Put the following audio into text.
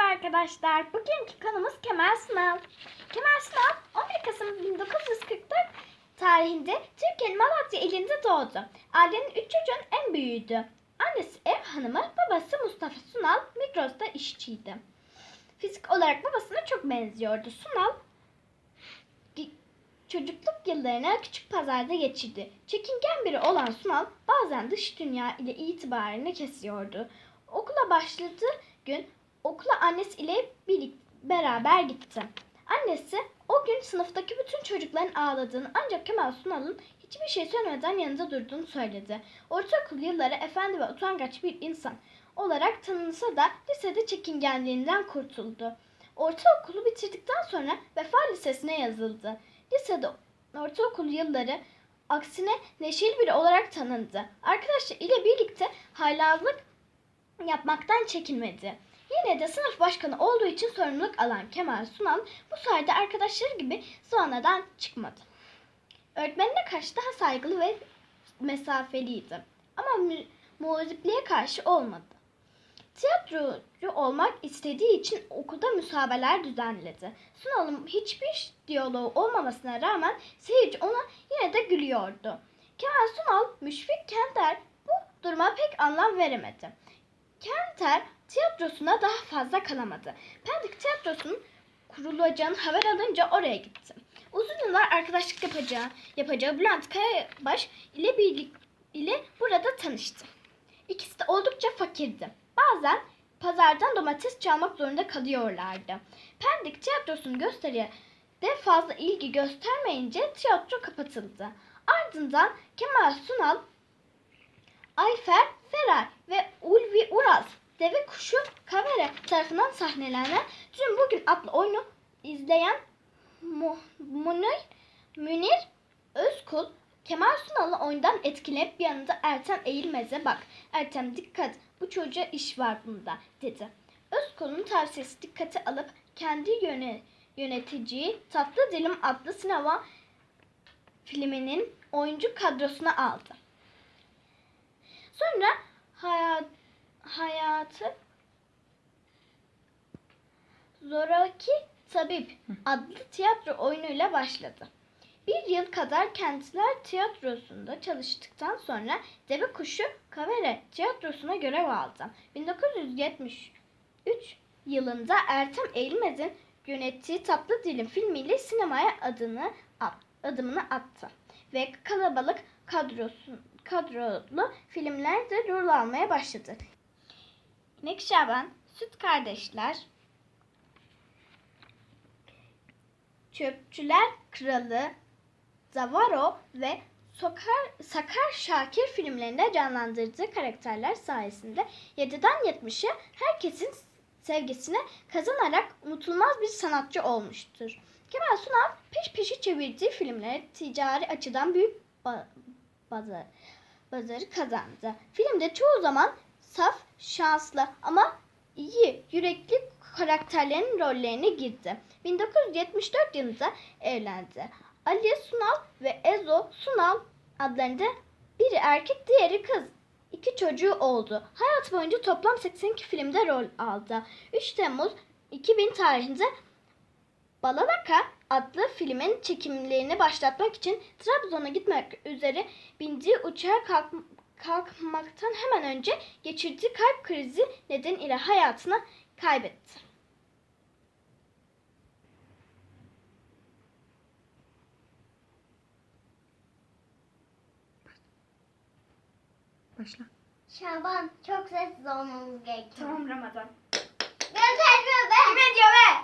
arkadaşlar. Bugünkü konumuz Kemal Sunal. Kemal Sunal 11 Kasım 1944 tarihinde Türkiye'nin Malatya ilinde doğdu. Ailenin üç çocuğun en büyüğüydü. Annesi ev hanımı, babası Mustafa Sunal Migros'ta işçiydi. Fizik olarak babasına çok benziyordu. Sunal çocukluk yıllarını küçük pazarda geçirdi. Çekingen biri olan Sunal bazen dış dünya ile itibarını kesiyordu. Okula başladığı gün okula annesi ile birlikte beraber gitti. Annesi o gün sınıftaki bütün çocukların ağladığını ancak Kemal Sunal'ın hiçbir şey söylemeden yanında durduğunu söyledi. Ortaokul yılları efendi ve utangaç bir insan olarak tanınsa da lisede çekingenliğinden kurtuldu. Ortaokulu bitirdikten sonra Vefa Lisesi'ne yazıldı. Lisede ortaokul yılları aksine neşeli biri olarak tanındı. Arkadaşlar ile birlikte haylazlık yapmaktan çekinmedi. Yine de sınıf başkanı olduğu için sorumluluk alan Kemal Sunal bu sayede arkadaşları gibi zıvanadan çıkmadı. Öğretmenine karşı daha saygılı ve mesafeliydi. Ama muzipliğe karşı olmadı. Tiyatrocu olmak istediği için okulda müsabeler düzenledi. Sunal'ın hiçbir diyaloğu olmamasına rağmen seyirci ona yine de gülüyordu. Kemal Sunal, Müşfik Kenter bu duruma pek anlam veremedi. Kenter tiyatrosuna daha fazla kalamadı. Pendik tiyatrosunun kurulacağını haber alınca oraya gitti. Uzun yıllar arkadaşlık yapacağı, yapacağı Bülent Kayabaş ile birlik ile burada tanıştı. İkisi de oldukça fakirdi. Bazen pazardan domates çalmak zorunda kalıyorlardı. Pendik tiyatrosunun gösteriye de fazla ilgi göstermeyince tiyatro kapatıldı. Ardından Kemal Sunal, Ayfer Feray ve Ulvi Uraz Deve Kuşu Kavere tarafından sahnelenen Dün Bugün adlı oyunu izleyen Mu- Munir, Münir Özkul Kemal Sunal'ı oyundan etkilenip bir yanında Ertem Eğilmez'e bak. Ertem dikkat bu çocuğa iş var bunda dedi. Özkul'un tavsiyesi dikkate alıp kendi yöne, yöneticiyi Tatlı Dilim adlı sinema filminin oyuncu kadrosuna aldı. Sonra hayat, hayatı Zoraki Tabip adlı tiyatro oyunuyla başladı. Bir yıl kadar Kentler Tiyatrosu'nda çalıştıktan sonra Deve Kuşu Kavere Tiyatrosu'na görev aldı. 1973 yılında Ertem Eğilmez'in yönettiği Tatlı Dilim filmiyle sinemaya adını adımını attı ve kalabalık kadrosu kadrolu filmlerde rol almaya başladı. İnek Şaban, Süt Kardeşler, Çöpçüler Kralı, Zavaro ve Sokar, Sakar Şakir filmlerinde canlandırdığı karakterler sayesinde 7'den 70'e herkesin sevgisine kazanarak unutulmaz bir sanatçı olmuştur. Kemal Sunal peş peşe çevirdiği filmlere ticari açıdan büyük ba- bazı, bazarı kazandı. Filmde çoğu zaman saf, şanslı ama iyi, yürekli karakterlerin rollerine girdi. 1974 yılında evlendi. Ali Sunal ve Ezo Sunal adlarında biri erkek diğeri kız. İki çocuğu oldu. Hayat boyunca toplam 82 filmde rol aldı. 3 Temmuz 2000 tarihinde Balalaka adlı filmin çekimlerini başlatmak için Trabzon'a gitmek üzere bindiği uçağa kalk- kalkmaktan hemen önce geçirdiği kalp krizi nedeniyle hayatını kaybetti. Başla. Şaban çok sessiz olmamız gerekiyor. Tamam Ramazan. Göstermiyor be. Kime diyor be?